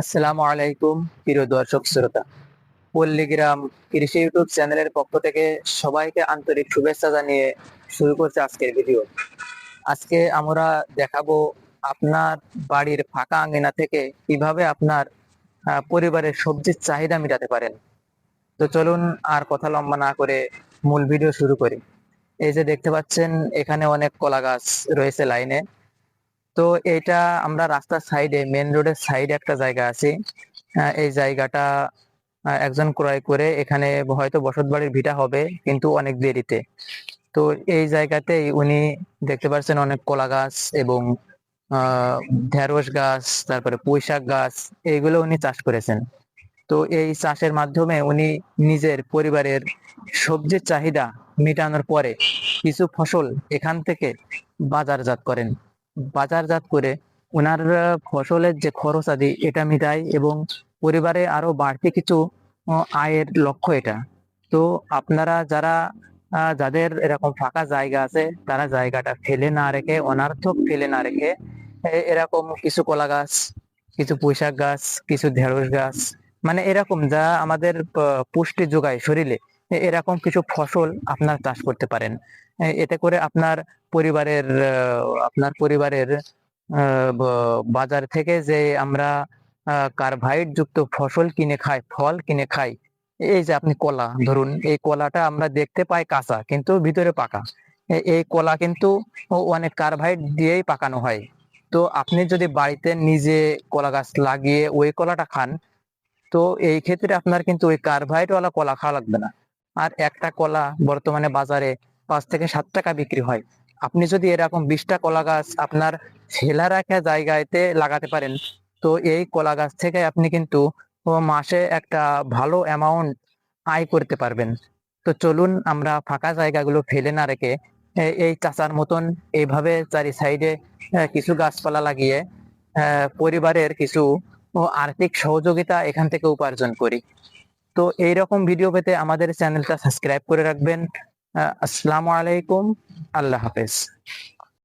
আসসালামু আলাইকুম, প্রিয় দর্শক শ্রোতা। পল্লীগ্রাম কৃষি ইউটিউব চ্যানেলের পক্ষ থেকে সবাইকে আন্তরিক শুভেচ্ছা জানিয়ে শুরু করছে আজকের ভিডিও। আজকে আমরা দেখাবো আপনার বাড়ির ফাঁকা আঙ্গিনা থেকে কীভাবে আপনার পরিবারের সবজির চাহিদা মেটাতে পারেন। তো চলুন আর কথা লম্বা না করে মূল ভিডিও শুরু করি। এই যে দেখতে পাচ্ছেন, এখানে অনেক কলা গাছ রয়েছে লাইনে। তো এটা আমরা রাস্তার সাইডে মেন রোডের সাইডে একটা জায়গা আছে। এই জায়গাটা একজন ক্রয় করে এখানে হয়তো বসত বাড়ির ভিটা হবে, কিন্তু অনেক দেরিতে। তো এই জায়গাতেই উনি দেখতে পাচ্ছেন অনেক কলা গাছ এবং ঢেঁড়স গাছ, তারপরে পুঁই শাক গাছ, এইগুলো উনি চাষ করেছেন। তো এই চাষের মাধ্যমে উনি নিজের পরিবারের সবজির চাহিদা মেটানোর পরে কিছু ফসল এখান থেকে বাজারজাত করেন। বাজারজাত করে ওনার ফসলের যে খরচ আদি, এটা মিটায় এবং পরিবারে আরও বাড়তি কিছু আয়ের লক্ষ্য এটা। তো আপনারা যারা যাদের এরকম ফাঁকা জায়গা আছে, তারা জায়গাটা ফেলে না রেখে, অনার্থক ফেলে না রেখে এরকম কিছু কলা গাছ, কিছু পুঁইশাক গাছ, কিছু ঢেঁড়স গাছ মানে এরকম যা আমাদের পুষ্টি যোগায় শরীরে। এরকম কিছু ফসল আপনার চাষ করতে পারেন। এতে করে আপনার পরিবারের আপনার পরিবারের বাজার থেকে যে আমরা কার্বাইড যুক্ত ফসল কিনে খাই, ফল কিনে খাই, এই যে আপনি কলা, ধরুন, এই কলাটা আমরা দেখতে পাই কাঁচা, কিন্তু ভিতরে পাকা। এই কলা কিন্তু অনেক কার্বাইড দিয়েই পাকানো হয়। তো আপনি যদি বাড়িতে নিজে কলা গাছ লাগিয়ে ওই কলাটা খান, তো এই ক্ষেত্রে আপনার কিন্তু ওই কার্বাইড ওয়ালা কলা খাওয়া লাগবে না। আর একটা কলা বর্তমানে বাজারে পাঁচ থেকে সাত টাকা বিক্রি হয়। আপনি যদি এরকম বিশটা কলা গাছ আপনার ফেলা রাখা জায়গাতে লাগাতে পারেন, তো এই কলা গাছ থেকে আপনি কিন্তু মাসে একটা ভালো অ্যামাউন্ট আয় করতে পারবেন। তো চলুন আমরা ফাঁকা জায়গাগুলো ফেলে না রেখে এই চাচার মতন এইভাবে চারি সাইডে কিছু গাছপালা লাগিয়ে পরিবারের কিছু আর্থিক সহযোগিতা এখান থেকে উপার্জন করি। তো এইরকম ভিডিও পেতে আমাদের চ্যানেলটা সাবস্ক্রাইব করে রাখবেন। আসসালামু আলাইকুম। আল্লাহ হাফেজ।